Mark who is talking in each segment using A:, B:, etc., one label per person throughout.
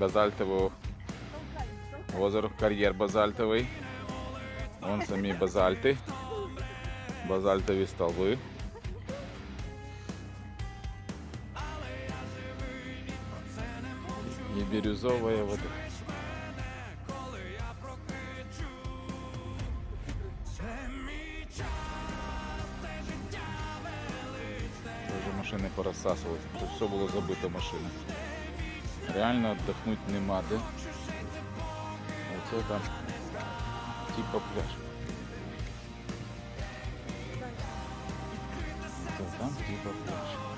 A: базальтового озеро, кар'єр базальтовий. Вон самі базальти. Базальтові столби. И бирюзовая вода. Вже машини порозсасувалися, все було забито машина. Реально отдохнуть нема де. Оце там типа пляж. Це там типа пляж.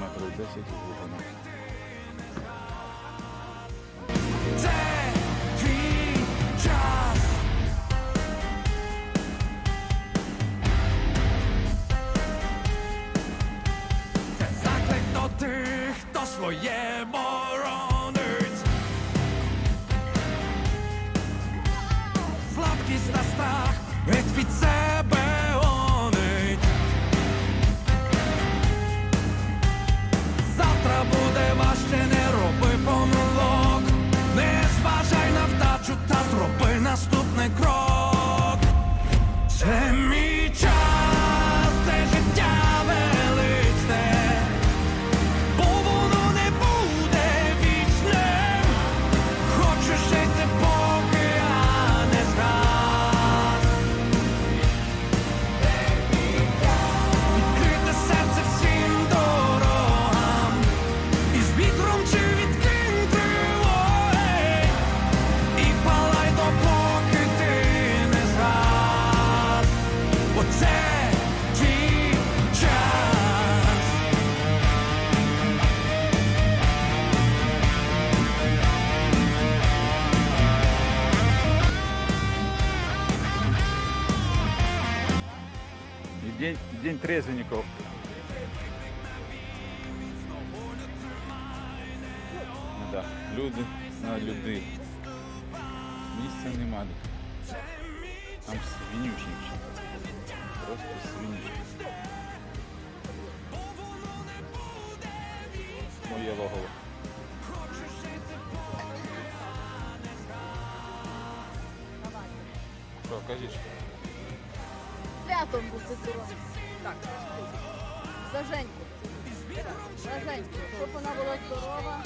A: Метрів 10 глибина.
B: jakiś zastach,
A: rekwice. День, день трезвенников. Ну да, люди на люди. Місця нема. де. Там свинючничі. Просто свинючі. Моє логово. Що, кажіть?
C: Святом бути здоровим. Так. За Женьку. За Женьку. Щоб вона була здорова.